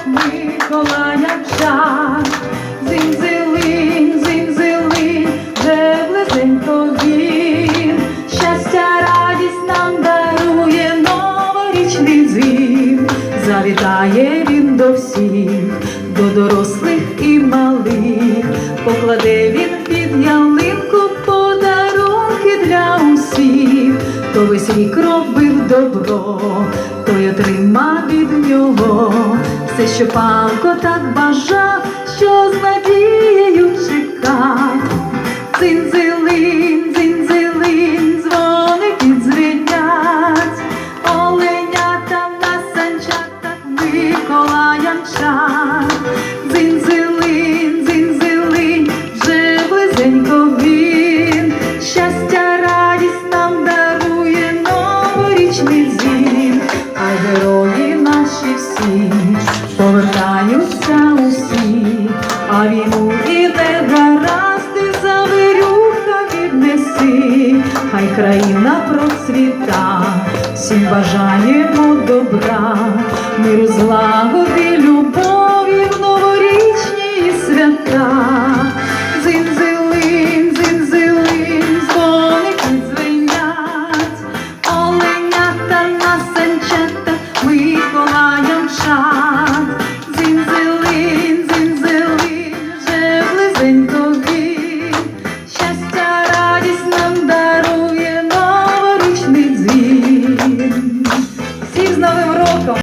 як Миколаяча, зимзелин, зимзелин, вже близенько він, щастя, радість нам дарує новорічний дзвін, завітає він до всіх, до дорослих і малих, покладе він під ялинку подарунки для усіх, то весь рік робив добро, той отримав від нього все, що панко так бажав, що з надією чекав. Дзинь-дзилин, дзинь-дзилин, дзвоники дзвенять, оленята на санчатах Миколая а війну іде гаразди, завирюха віднеси, хай країна процвіта, всім бажаємо добра, миру злагоди, любов. dentro